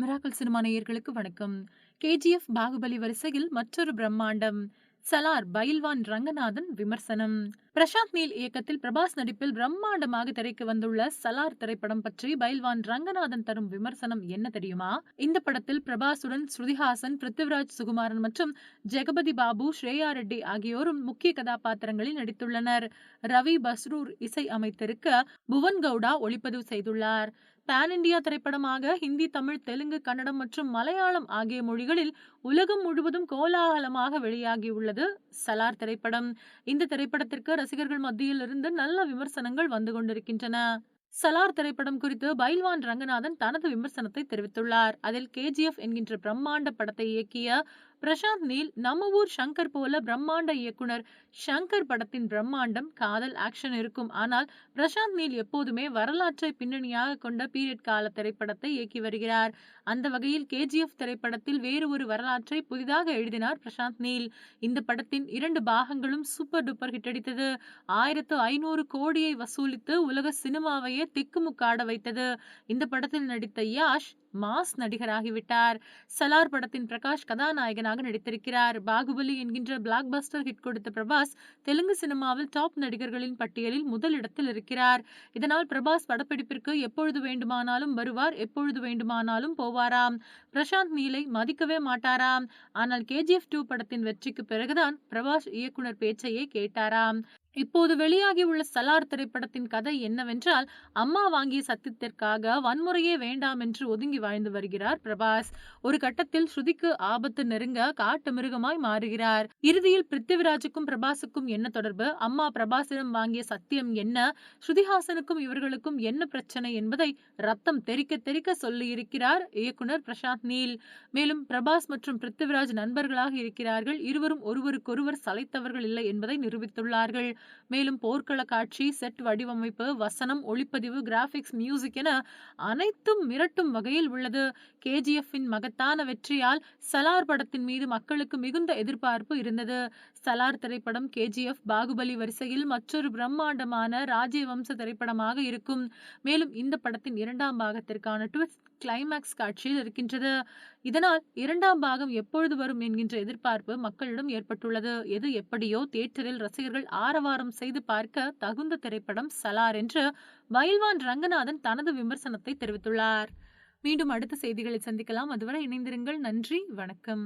Miracle cinema நேயர்களுக்கு வணக்கம். KGF Baahubali வரிசையில் மற்றொரு பிரம்மாண்டம் சலார் பயில்வான் ரங்கநாதன் விமர்சனம். பிரசாந்த் நீல் இயக்கத்தில் பிரபாஸ் நடிப்பில் பிரம்மாண்டமாக திரைக்கு வந்துள்ள சலார் திரைப்படம் பற்றி பயில்வான் ரங்கநாதன் தரும் விமர்சனம் என்ன தெரியுமா? இந்த படத்தில் பிரபாசுடன் ஸ்ருதிஹாசன் பிருத்திவிராஜ் சுகுமாரன் மற்றும் ஜெகபதி பாபு ஸ்ரேயா ரெட்டி ஆகியோரும் முக்கிய கதாபாத்திரங்களில் நடித்துள்ளனர். ரவி பஸ்ரூர் இசை அமைத்திருக்க புவன் கவுடா ஒளிப்பதிவு செய்துள்ளார். பேன் இண்டியா திரைப்படமாக ஹிந்தி தமிழ் தெலுங்கு கன்னடம் மற்றும் மலையாளம் ஆகிய மொழிகளில் உலகம் முழுவதும் கோலாகலமாக வெளியாகியுள்ளது சலார் திரைப்படம். இந்த திரைப்படத்திற்கு ரசிகர்கள் மத்தியில் இருந்து நல்ல விமர்சனங்கள் வந்து கொண்டிருக்கின்றன. சலார் திரைப்படம் குறித்து பைல்வான் ரங்கநாதன் தனது விமர்சனத்தை தெரிவித்துள்ளார். அதில் கேஜிஎஃப் என்கின்ற பிரம்மாண்ட படத்தை இயக்கிய பிரசாந்த் நீல் நம்ம ஊர் சங்கர் போல பிரம்மாண்ட இயக்குனர் ஷங்கர் படத்தின் பிரம்மாண்டம் காதல் ஆக்ஷன் இருக்கும். ஆனால் பிரசாந்த் நீல் எப்போதுமே வரலாற்றை பின்னணியாக கொண்ட பீரியட் கால திரைப்படத்தை இயக்கி வருகிறார். அந்த வகையில் கேஜிஎஃப் திரைப்படத்தில் வேறு ஒரு வரலாற்றை புதிதாக எழுதினார் பிரசாந்த் நீல். இந்த படத்தின் இரண்டு பாகங்களும் சூப்பர் டூப்பர் ஹிட் அடித்தது. ஆயிரத்து ஐநூறு கோடியை வசூலித்து உலக சினிமாவை திரையை திக்குமுக்காட வைத்தது. இந்த படத்தில் நடித்த யாஷ் மாஸ் நடிகராகிவிட்டார். சலார் படத்தின் பிரகாஷ் கதாநாயகனாக நடித்திருக்கிறார். பாகுபலி என்கின்ற பிளாக் பஸ்டர் ஹிட் கொடுத்த பிரபாஸ் தெலுங்கு சினிமாவில் டாப் நடிகர்களின் பட்டியலில் முதலிடத்தில் இருக்கிறார். இதனால் பிரபாஸ் படப்பிடிப்பிற்கு எப்பொழுது வேண்டுமானாலும் வருவார் எப்பொழுது வேண்டுமானாலும் போவாராம். பிரசாந்த் நீலை மதிக்கவே மாட்டாராம். ஆனால் கேஜிஎஃப் டூ படத்தின் வெற்றிக்கு பிறகுதான் பிரபாஸ் இயக்குனர் பேச்சையே கேட்டாராம். இப்போது வெளியாகியுள்ள சலார் திரைப்படத்தின் கதை என்னவென்றால் அம்மா வாங்கிய சத்தியத்திற்காக வன்முறையே வேண்டாம் என்று ஒதுங்கி வாழ்ந்து வருகிறார். பிரபாஸ் ஒரு கட்டத்தில் ஸ்ருதிக்கு ஆபத்து நெருங்க காட்டு மிருகமாய் மாறுகிறார். இறுதியில் பிருத்திவிராஜுக்கும் பிரபாஸுக்கும் என்ன தொடர்பு? அம்மா பிரபாசிடம் வாங்கிய சத்தியம் என்ன? ஸ்ருதிஹாசனுக்கும் இவர்களுக்கும் என்ன பிரச்சனை என்பதை ரத்தம் தெரிக்க தெரிக்க சொல்லியிருக்கிறார் இயக்குனர் பிரசாந்த் நீல். மேலும் பிரபாஸ் மற்றும் பிருத்திவிராஜ் நண்பர்களாக இருக்கிறார்கள். இருவரும் ஒருவருக்கொருவர் சளைத்தவர்கள் இல்லை என்பதை நிரூபித்துள்ளார்கள். மேலும் போர்க்கள காட்சி செட் வடிவமைப்பு வசனம் ஒளிப்பதிவு கிராபிக்ஸ் மியூசிக் என அனைத்தும் மிரட்டும் வகையில் உள்ளது. கேஜிஎஃப்பின் மகத்தான வெற்றியால் சலார் படத்தின் மீது மக்களுக்கு மிகுந்த எதிர்பார்ப்பு இருந்தது. சலார் திரைப்படம் கேஜிஎஃப் பாகுபலி வரிசையில் மற்றொரு பிரம்மாண்டமான ராஜவம்ச திரைப்படமாக இருக்கும். மேலும் இந்த படத்தின் இரண்டாம் பாகத்திற்கான ட்விஸ்ட் கிளைமேக்ஸ் காட்சியில் இருக்கின்றது. இதனால் இரண்டாம் பாகம் எப்பொழுது வரும் என்கின்ற எதிர்பார்ப்பு மக்களிடம் ஏற்பட்டுள்ளது. எது எப்படியோ தியேட்டரில் ரசிகர்கள் ஆரவாரம் செய்து பார்க்க தகுந்த திரைப்படம் சலார் என்று வயல்வான் ரங்கநாதன் தனது விமர்சனத்தை தெரிவித்துள்ளார். மீண்டும் அடுத்த செய்திகளை சந்திக்கலாம். அதுவரை இணைந்திருங்கள். நன்றி. வணக்கம்.